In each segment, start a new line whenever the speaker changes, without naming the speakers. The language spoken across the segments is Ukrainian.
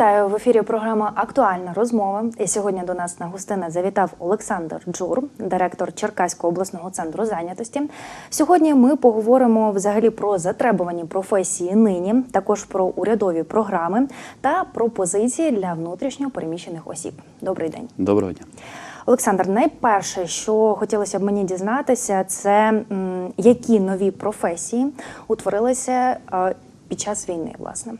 Вітаю в ефірі. Програма Актуальна розмова. І сьогодні до нас на гостини завітав Олександр Джур, директор Черкаського обласного центру зайнятості. Сьогодні ми поговоримо взагалі про затребувані професії нині, також про урядові програми та пропозиції для внутрішньо переміщених осіб. Добрий день.
Доброго дня.
Олександр, найперше, що хотілося б мені дізнатися, це які нові професії утворилися е, під час війни, власне.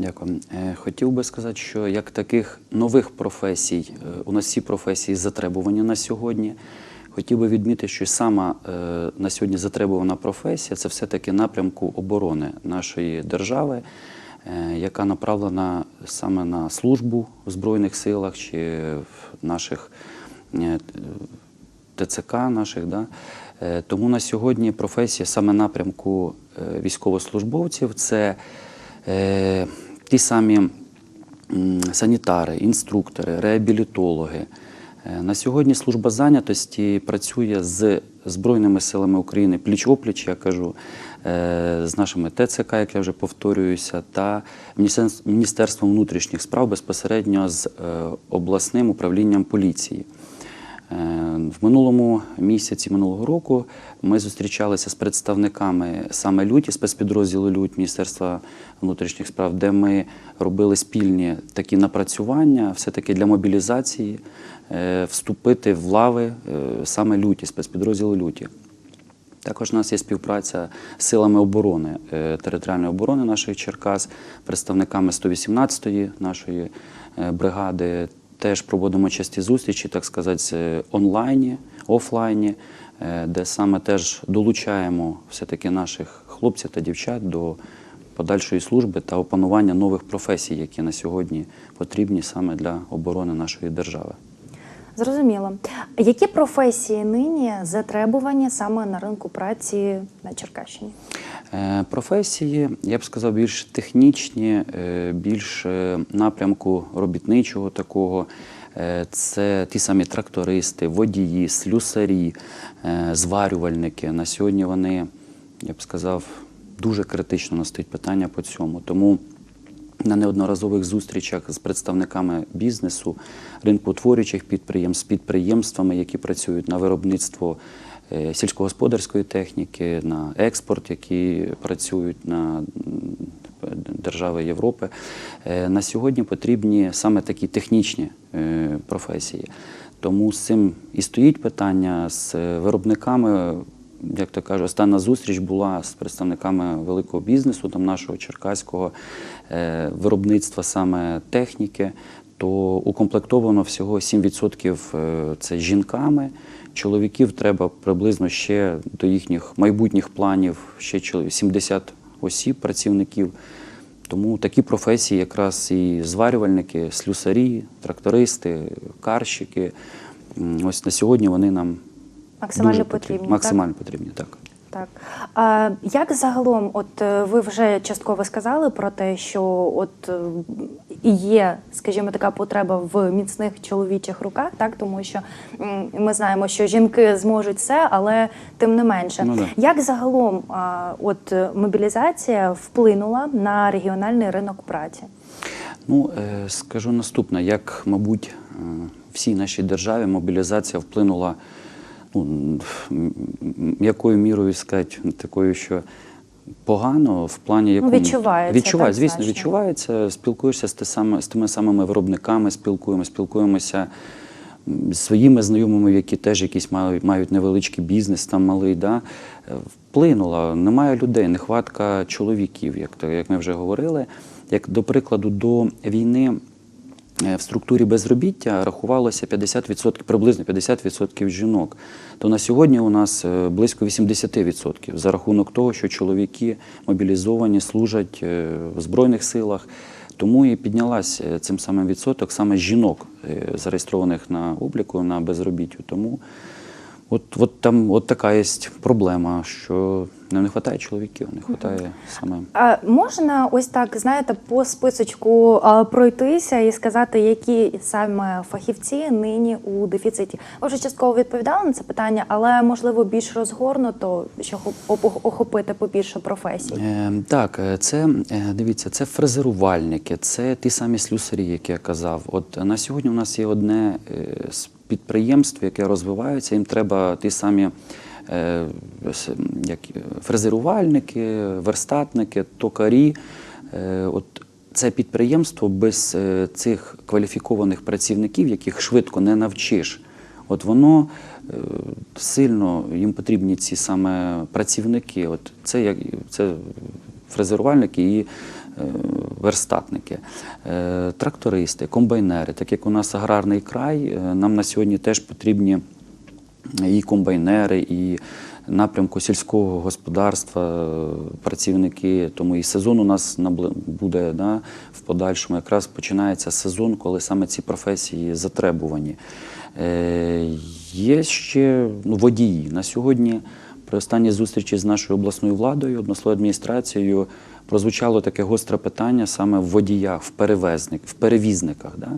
Дякую. Е, Хотів би сказати, що як таких нових професій, е, у нас всі професії затребувані на сьогодні. Хотів би відмітити, що сама е, на сьогодні затребувана професія це все-таки напрямку оборони нашої держави, яка направлена саме на службу в Збройних силах чи в наших ТЦК наших. Да? Тому на сьогодні професія саме напрямку військовослужбовців це ті самі санітари, інструктори, реабілітологи. Е, На сьогодні служба зайнятості працює з Збройними силами України пліч-опліч, я кажу, е, з нашими ТЦК, як я вже повторююся, та Міністерств- Міністерством внутрішніх справ безпосередньо з е, обласним управлінням поліції. Е, В минулому місяці минулого року ми зустрічалися з представниками саме люті, спецпідрозділу Лють Міністерства внутрішніх справ, де ми робили спільні такі напрацювання, все-таки для мобілізації, е, вступити в лави е, саме люті, спецпідрозділу люті. Також у нас є співпраця з силами оборони, територіальної оборони наших Черкас, представниками 118-ї нашої бригади. Теж проводимо часті зустрічі, так сказати, е, онлайні, офлайні, е, де саме теж долучаємо все-таки наших хлопців та дівчат до подальшої служби та опанування нових професій, які на сьогодні потрібні саме для оборони нашої держави.
Зрозуміло. Які професії нині затребувані саме на ринку праці на Черкащині?
Е, Професії, я б сказав, більш технічні, е, більш е, напрямку робітничого такого. Це ті самі трактористи, водії, слюсарі, зварювальники. На сьогодні вони, я б сказав, дуже критично настають питання по цьому. Тому на неодноразових зустрічах з представниками бізнесу, ринкоутворюючих підприємств, підприємствами, які працюють на виробництво сільськогосподарської техніки, на експорт, які працюють на держави Європи. Е, На сьогодні потрібні саме такі технічні е, професії. Тому з цим і стоїть питання з е, виробниками. Як то кажуть, остання зустріч була з представниками великого бізнесу, там нашого черкаського е, виробництва саме техніки, то укомплектовано всього 7% е, це жінками. Чоловіків треба приблизно ще до їхніх майбутніх планів ще чол- 70 осіб, працівників. Тому такі професії, якраз і зварювальники, слюсарі, трактористи, карщики. Ось на сьогодні вони нам
Максимально
дуже
потрібні, так?
Максимально потрібні, так.
Так. А як загалом, от е, ви вже частково сказали про те, що от е, є, скажімо, така потреба в міцних чоловічих руках, так тому що ми знаємо, що жінки зможуть все, але тим не менше.
Ну да.
Як загалом от мобілізація вплинула на регіональний ринок праці?
Ну, е, скажу наступне, як, мабуть, всій нашій державі мобілізація вплинула, ну, якою мірою сказати, такою, що погано в плані якому
Ну, відчувається,
Відчуває, звісно,
значно.
відчувається. Спілкуєшся з, саме, з тими самими виробниками, спілкуємося, спілкуємося з своїми знайомими, які теж якісь мають, мають невеличкий бізнес, там малий. Да? Вплинула, немає людей, нехватка чоловіків, як, як ми вже говорили. Як до прикладу, до війни в структурі безробіття рахувалося 50%, приблизно 50% жінок. То на сьогодні у нас е, близько 80% за рахунок того, що чоловіки мобілізовані, служать е, в Збройних силах. Тому і піднялась е, цим самим відсоток саме жінок, е, зареєстрованих на обліку на безробіттю. Тому от, от там от така є проблема, що Не вистачає чоловіків, не вистачає саме.
А можна ось так, знаєте, по списочку а, пройтися і сказати, які саме фахівці нині у дефіциті? Ви вже частково відповідали на це питання, але можливо більш розгорнуто, щоб охоп- охопити побільше професій.
Е, так, е, це е, дивіться, це фрезерувальники, це ті самі слюсарі, які я казав. От е, на сьогодні у нас є одне з підприємств, яке розвивається. Їм треба ті самі як, е, фрезерувальники, верстатники, токарі. Е, От це підприємство без е, цих кваліфікованих працівників, яких швидко не навчиш. От воно е, сильно їм потрібні ці саме працівники. От це як це фрезерувальники і е, верстатники, Е, трактористи, комбайнери. Так як у нас аграрний край, е, нам на сьогодні теж потрібні і комбайнери, і напрямку сільського господарства працівники. Тому і сезон у нас буде да, в подальшому. Якраз починається сезон, коли саме ці професії затребувані. Е, є ще ну, водії. На сьогодні при останній зустрічі з нашою обласною владою, обласною адміністрацією, прозвучало таке гостре питання саме в водіях, в перевезник, в перевізниках. Да?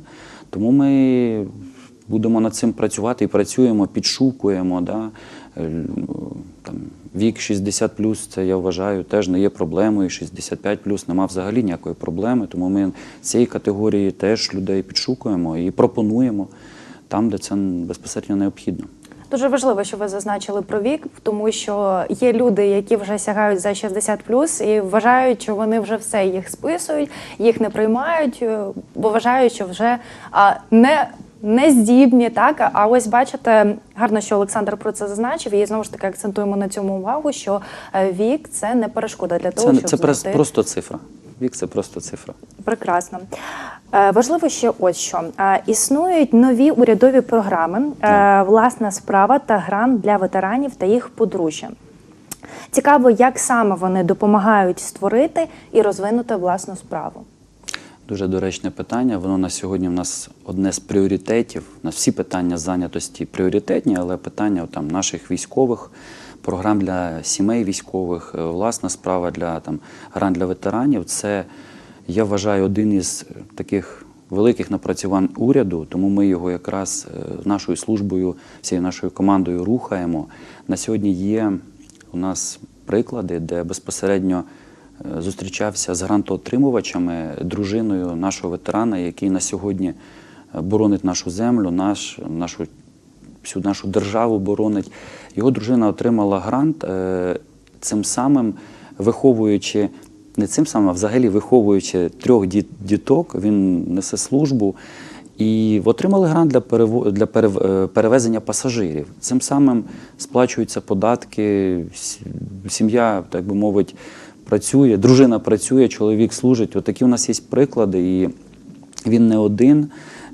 Тому ми будемо над цим працювати і працюємо, підшукуємо. Да? Е, Там, вік 60 це я вважаю теж не є проблемою. 65 нема взагалі ніякої проблеми. Тому ми цієї категорії теж людей підшукуємо і пропонуємо там, де це безпосередньо необхідно.
Дуже важливо, що ви зазначили про вік, тому що є люди, які вже сягають за 60 і вважають, що вони вже все їх списують, їх не приймають, е, бо вважають, що вже а, не. Не здібні, так а ось бачите, гарно, що Олександр про це зазначив, і знову ж таки акцентуємо на цьому увагу, що е, вік це не перешкода для того,
Це,
щоб
це прос- просто цифра. Вік це просто цифра.
Прекрасно. Е, Важливо ще ось що. Е, Існують нові урядові програми, власна справа та грант для ветеранів та їх подружжя. Цікаво, як саме вони допомагають створити і розвинути власну справу.
Дуже доречне питання. Воно на сьогодні в нас одне з пріоритетів. У нас всі питання зайнятості пріоритетні, але питання там, наших військових, програм для сімей військових, е, власна справа для там, грант для ветеранів це, я вважаю, один із таких великих напрацювань уряду, тому ми його якраз е, нашою службою, всією нашою командою рухаємо. На сьогодні є у нас приклади, де безпосередньо зустрічався з грантоотримувачами, дружиною нашого ветерана, який на сьогодні е, боронить нашу землю, наш, нашу, всю нашу державу боронить. Його дружина отримала грант, е, цим самим виховуючи. Не цим самим, а взагалі виховуючи трьох діт- діток, він несе службу і отримали грант для, для е, перевезення пасажирів. Цим самим сплачуються податки, сім'я, так би мовити, працює, дружина працює, чоловік служить. Отакі у нас є приклади, і він не один.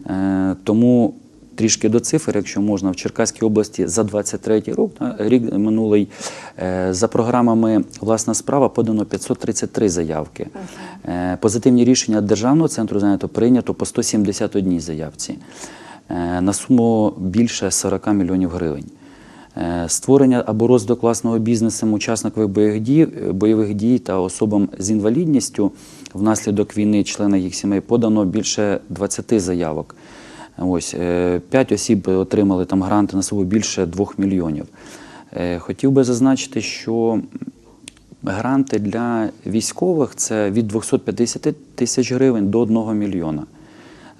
Е, Тому трішки до цифр, якщо можна, в Черкаській області за 23 рік, рік минулий, е, за програмами Власна справа подано 533 заявки. Е, Позитивні рішення Державного центру зайнято прийнято по 171 заявці на суму більше 40 мільйонів гривень. Е, Створення або розвиток власного бізнесу учасників бойових дій, бойових дій та особам з інвалідністю внаслідок війни, члена їх сімей подано більше 20 заявок. Ось е, п'ять осіб отримали там гранти на суму більше 2 мільйонів. Е, Хотів би зазначити, що гранти для військових це від 250 тисяч гривень до 1 мільйона.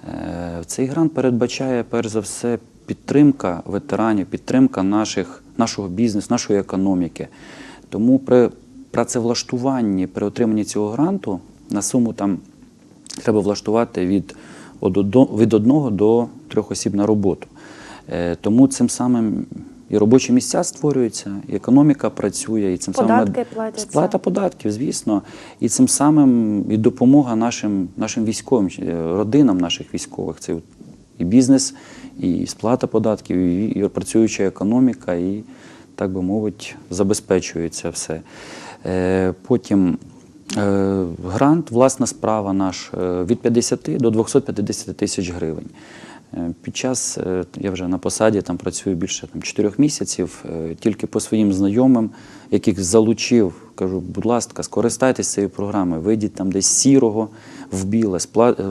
Е, Цей грант передбачає перш за все підтримка ветеранів, підтримка наших, нашого бізнесу, нашої економіки. Тому при працевлаштуванні, при отриманні цього гранту на суму там треба влаштувати від, від одного до трьох осіб на роботу. Е, Тому цим самим і робочі місця створюються, і економіка працює, і цим
Податки
самим
платяться.
сплата податків, звісно, і цим самим і допомога нашим, нашим військовим, е, родинам наших військових. Це і бізнес, і сплата податків, і, і працююча економіка, і, так би мовити, забезпечується все. Е, Потім е, грант, власна справа наш е, від 50 до 250 тисяч гривень. Е, Під час е, я вже на посаді там працюю більше там, 4 місяців, е, тільки по своїм знайомим, яких залучив, кажу, будь ласка, скористайтесь цією програмою, вийдіть там десь сірого в біле,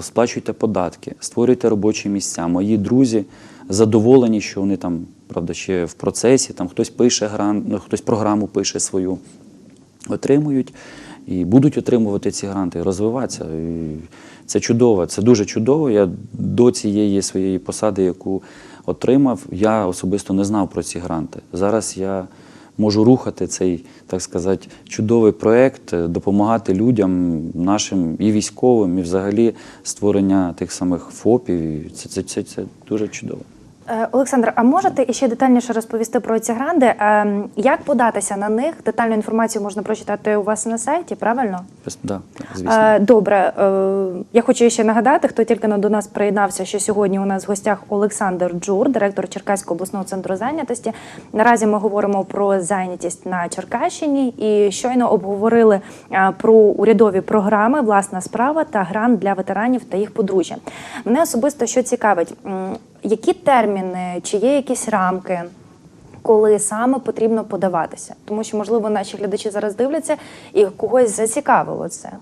сплачуйте податки, створюйте робочі місця. Мої друзі задоволені, що вони там, правда, ще в процесі, там хтось пише грант, ну, хтось програму пише свою, отримують і будуть отримувати ці гранти, розвиватися. І це чудово, це дуже чудово. Я до цієї своєї посади, яку отримав, я особисто не знав про ці гранти. Зараз я можу рухати цей, так сказати, чудовий проект, е, допомагати людям, нашим і військовим, і взагалі створення тих самих ФОПів. Це, це, це, це дуже чудово.
Е, Олександр, а можете іще детальніше розповісти про ці гранди? Ем, Як податися на них? Детальну інформацію можна прочитати у вас на сайті, правильно?
Да, звісно.
Е, Добре, Е, я хочу ще нагадати, хто тільки до нас приєднався, що сьогодні у нас в гостях Олександр Джур, директор Черкаського обласного центру зайнятості. Наразі ми говоримо про зайнятість на Черкащині і щойно обговорили про урядові програми, власна справа та грант для ветеранів та їх подружжя. Мене особисто що цікавить, які терміни, чи є якісь рамки? коли саме потрібно подаватися, тому що можливо наші глядачі зараз дивляться і когось зацікавило це.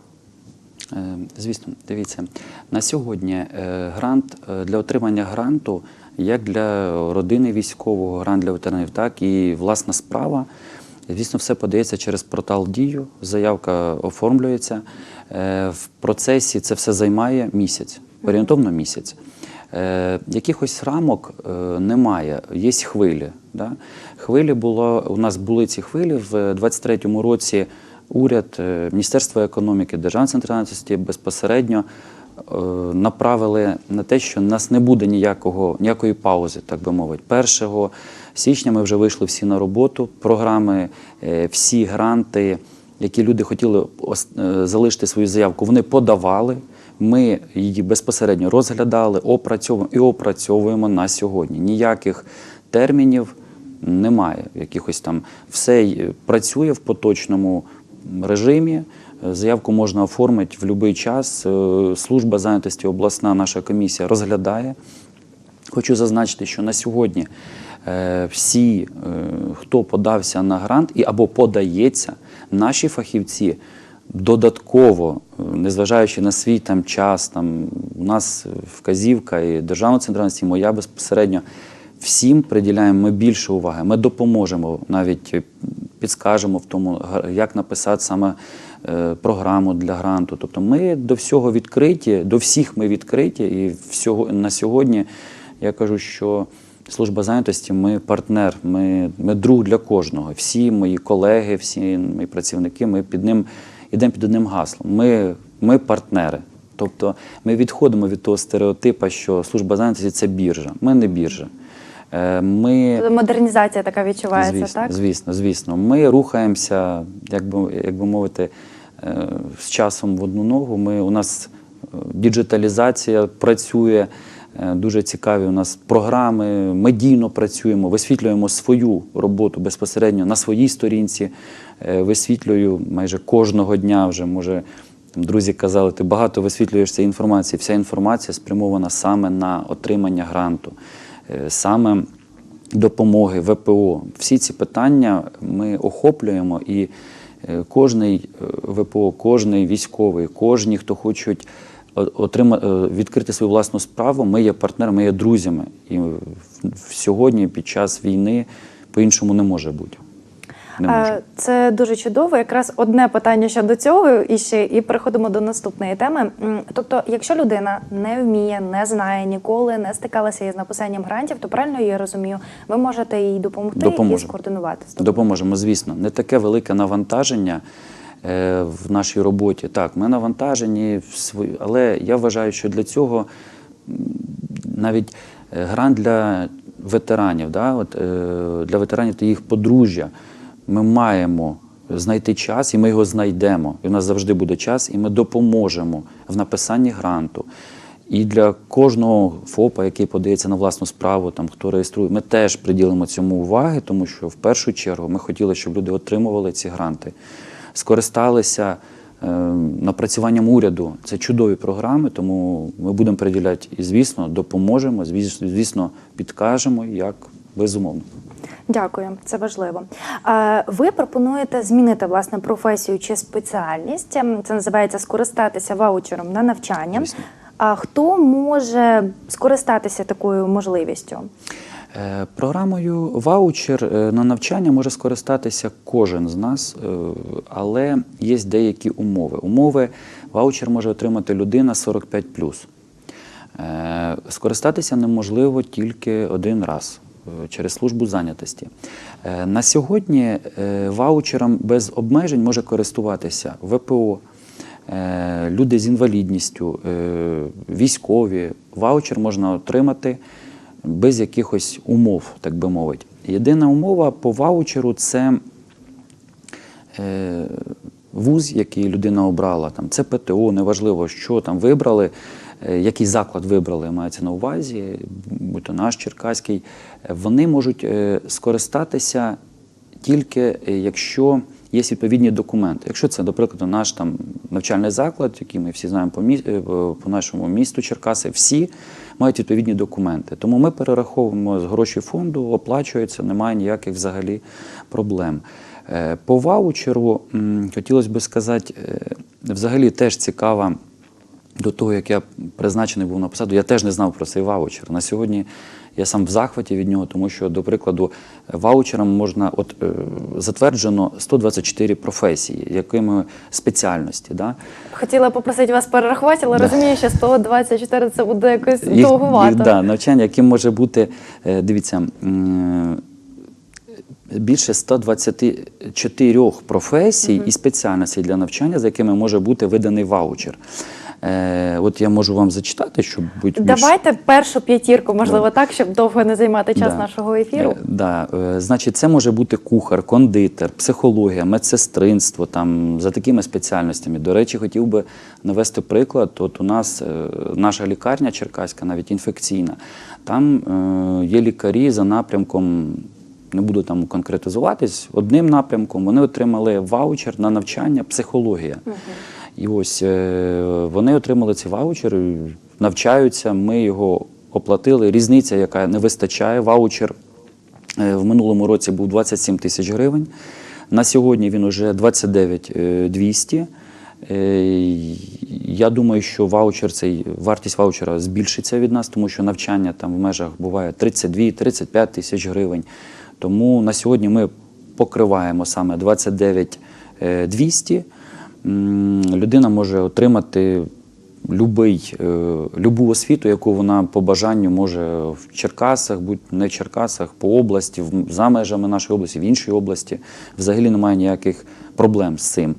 Е, Звісно, дивіться, на сьогодні е, грант е, для отримання гранту, як для родини військового, грант для ветеранів, так і власна справа. Звісно, все подається через портал Дію, заявка оформлюється. В процесі це все займає місяць, орієнтовно місяць. Е, Якихось рамок е, немає, є хвилі. Да? Хвилі було, у нас були ці хвилі в 23-му році. Уряд, е, Міністерство економіки, Державна центральності безпосередньо направили на те, що нас не буде ніякого, ніякої паузи, так би мовити. 1 січня ми вже вийшли всі на роботу. Програми, всі гранти, які люди хотіли залишити свою заявку, вони подавали. Ми її безпосередньо розглядали, опрацьовуємо і опрацьовуємо на сьогодні. Ніяких термінів немає. Якихось там все працює в поточному режимі. Заявку можна оформити в будь-який час. Е, Служба зайнятості обласна наша комісія розглядає. Хочу зазначити, що на сьогодні е, всі, е, хто подався на грант і або подається, наші фахівці додатково, е, незважаючи на свій там час, там у нас вказівка і державна центральність, і моя безпосередньо. Всім приділяємо ми більше уваги. Ми допоможемо, навіть е, підскажемо в тому, як написати саме е, програму для гранту. Тобто ми до всього відкриті, до всіх ми відкриті, і всього на сьогодні я кажу, що служба зайнятості ми партнер, ми, ми друг для кожного. Всі мої колеги, всі мої працівники, ми під ним йдемо під одним гаслом. Ми, ми партнери. Тобто ми відходимо від того стереотипа, що служба зайнятості це біржа. Ми не біржа. Е, Ми
Модернізація така відчувається,
звісно,
так?
звісно, звісно. Ми рухаємося, як би, як би мовити, е, з часом в одну ногу. Ми, у нас е, діджиталізація працює, дуже цікаві у нас програми, медійно працюємо, висвітлюємо свою роботу безпосередньо на своїй сторінці. Е, Висвітлюю майже кожного дня вже може. Там друзі казали, ти багато висвітлюєш цієї інформації. Вся інформація спрямована саме на отримання гранту, е, саме допомоги, ВПО. Всі ці питання ми охоплюємо і е, кожний ВПО, кожний військовий, кожні, хто хочуть отримати, відкрити свою власну справу, ми є партнерами, ми є друзями. І сьогодні, під час війни, по-іншому не може бути. Не.
Е, Це дуже чудово. Якраз одне питання щодо цього, і ще і переходимо до наступної теми. Тобто, якщо людина не вміє, не знає ніколи, не стикалася із написанням грантів, то правильно я розумію, ви можете їй допомогти і
Допоможемо.
скоординувати.
Допоможемо, звісно. Не таке велике навантаження е, в нашій роботі. Так, ми навантажені, але я вважаю, що для цього навіть е, грант для ветеранів, да, от, для ветеранів та їх подружжя, ми маємо знайти час, і ми його знайдемо. І в нас завжди буде час, і ми допоможемо в написанні гранту. І для кожного ФОПа, який подається на власну справу, там хто реєструє, ми теж приділимо цьому уваги, тому що в першу чергу ми хотіли, щоб люди отримували ці гранти, скористалися е, напрацюванням уряду. Це чудові програми, тому ми будемо приділяти і, звісно, допоможемо, звісно, підкажемо, як безумовно.
Дякую, це важливо. Ви пропонуєте змінити власне професію чи спеціальність. Ем, Це називається скористатися ваучером на навчання. А хто може скористатися такою можливістю?
Е, Програмою ваучер е, на навчання може скористатися кожен з нас, е, але є деякі умови. Умови ваучер може отримати людина 45 Е, Скористатися неможливо тільки один раз через службу зайнятості. Е, На сьогодні е, ваучером без обмежень може користуватися ВПО, е, люди з інвалідністю, е, військові. Ваучер можна отримати без якихось умов, так би мовити. Єдина умова по ваучеру це е, вуз, який людина обрала, там, це ПТО, неважливо, що там вибрали, е, який заклад вибрали, мається на увазі, будь то наш Черкаський, е, вони можуть е, скористатися тільки е, якщо є відповідні документи. Якщо це, до прикладу, наш там навчальний заклад, який ми всі знаємо по, мі... е, по нашому місту Черкаси, всі мають відповідні документи. Тому ми перераховуємо з гроші фонду, оплачується, немає ніяких взагалі проблем. Е, По ваучеру хотілося б сказати, е, взагалі теж цікава. До того, як я призначений був на посаду, я теж не знав про цей ваучер. На сьогодні я сам в захваті від нього, тому що, до прикладу, ваучером можна от е, затверджено 124 професії, якими спеціальності. Да?
Хотіла попросити вас перерахувати, але
Да.
розумію, що 124 це буде якось
Їх-
довгувато.
їх, да, навчання, яким може бути, е, дивіться, м, більше 124 професій і спеціальностей для навчання, за якими може бути виданий ваучер. Е, от я можу вам зачитати, щоб бути більш...
Давайте першу п'ятірку, можливо, так, щоб довго не займати час
Да.
нашого ефіру.
Е, Да. е, Значить, це може бути кухар, кондитер, психологія, медсестринство, там, за такими спеціальностями. До речі, хотів би навести приклад. От у нас е, наша лікарня черкаська, навіть інфекційна, там е, є лікарі за напрямком. Не буду там конкретизуватись. Одним напрямком вони отримали ваучер на навчання психологія. І ось е, вони отримали ці ваучери, навчаються. Ми його оплатили. Різниця, яка не вистачає. Ваучер е, в минулому році був 27 тисяч гривень. На сьогодні він уже 29 е, 200. Е, Я думаю, що ваучер цей вартість ваучера збільшиться від нас, тому що навчання там в межах буває 32-35 тисяч гривень. Тому на сьогодні ми покриваємо саме 29 е, 200. Людина може отримати любий, е, любу освіту, яку вона по бажанню може в Черкасах, будь не в Черкасах, по області, за межами нашої області, в іншій області. Взагалі немає ніяких проблем з цим.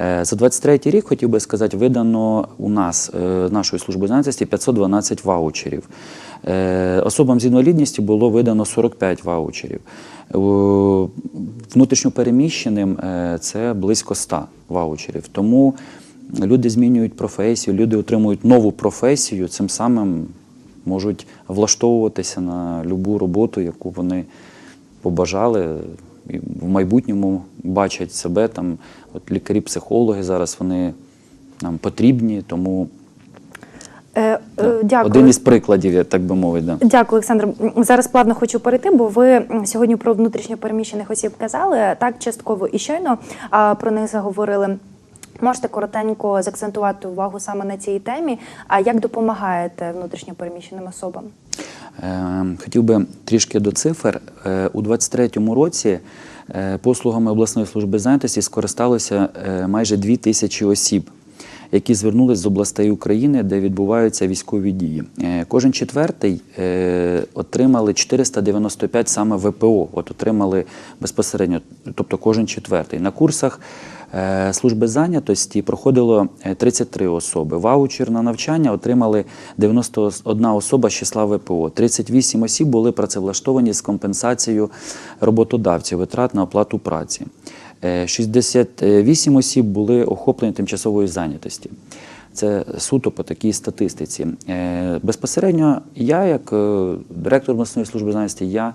Е, За 23 рік хотів би сказати, видано у нас е, нашою службою зайнятості 512 ваучерів. Особам з інвалідністю було видано 45 ваучерів. Внутрішньопереміщеним е, це близько 100 ваучерів. Тому люди змінюють професію, люди отримують нову професію, цим самим можуть влаштовуватися на любу роботу, яку вони побажали. І в майбутньому бачать себе там. От лікарі-психологи зараз вони нам потрібні, тому
Е, е, дякую.
один із прикладів, я так би мовити. Да.
Дякую, Олександр. Зараз плавно хочу перейти, бо ви сьогодні про внутрішньо переміщених осіб казали так частково і щойно а, про них заговорили. Можете коротенько заакцентувати увагу саме на цій темі. А як допомагаєте внутрішньо переміщеним особам?
Е, Хотів би трішки до цифр. Е, У 2023 році послугами обласної служби зайнятості скористалося майже 2 тисячі осіб, які звернулись з областей України, де відбуваються військові дії. Е, Кожен четвертий е, отримали 495 саме ВПО. От отримали безпосередньо, тобто кожен четвертий. На курсах е, служби зайнятості проходило е, 33 особи. Ваучер на навчання отримали 91 особа з числа ВПО. 38 осіб були працевлаштовані з компенсацією роботодавців витрат на оплату праці. Е, 68 осіб були охоплені тимчасовою зайнятості. Це суто по такій статистиці. Е, Безпосередньо я, як е, директор обласної служби зайнятості, я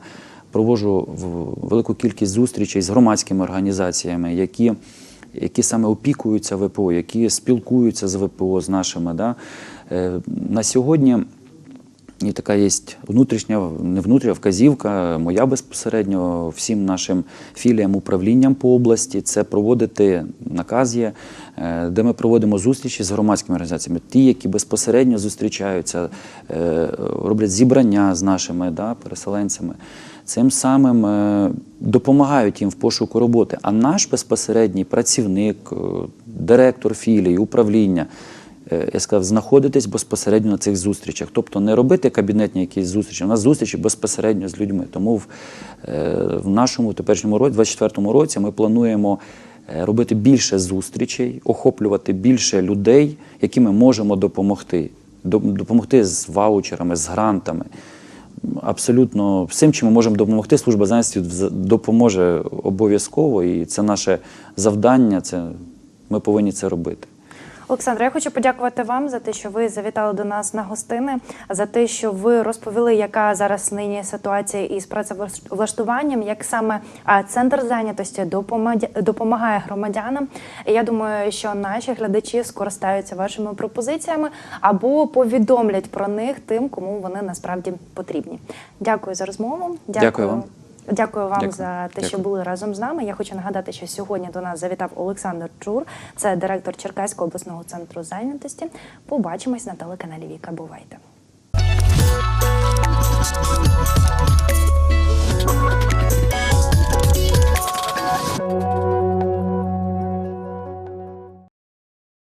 проводжу велику кількість зустрічей з громадськими організаціями, які які саме опікуються ВПО, які спілкуються з ВПО з нашими. Да? Е, На сьогодні і така є внутрішня, не внутрішня вказівка, моя безпосередньо всім нашим філіям управлінням по області. Це проводити наказ є, е, де ми проводимо зустрічі з громадськими організаціями. Ті, які безпосередньо зустрічаються, е, роблять зібрання з нашими да, переселенцями. Цим самим е, допомагають їм в пошуку роботи. А наш безпосередній працівник, директор філії, управління я сказав, знаходитись безпосередньо на цих зустрічах. Тобто не робити кабінетні якісь зустрічі, у нас зустрічі безпосередньо з людьми. Тому в, е, в нашому теперішньому році, 24-му році, ми плануємо е, робити більше зустрічей, охоплювати більше людей, яким ми можемо допомогти. Допомогти з ваучерами, з грантами. Абсолютно всім, чим ми можемо допомогти, служба зайнятості допоможе обов'язково, і це наше завдання. Це ми повинні це робити.
Олександре, я хочу подякувати вам за те, що ви завітали до нас на гостини, за те, що ви розповіли, яка зараз нині ситуація із працевлаштуванням, як саме центр зайнятості допомагає, громадянам. Я думаю, що наші глядачі скористаються вашими пропозиціями або повідомлять про них тим, кому вони насправді потрібні. Дякую за розмову.
Дякую вам.
Дякую вам
Дякую.
за те, що були разом з нами. Я хочу нагадати, що сьогодні до нас завітав Олександр Чур, це директор Черкаського обласного центру зайнятості. Побачимось на телеканалі Віка. Бувайте.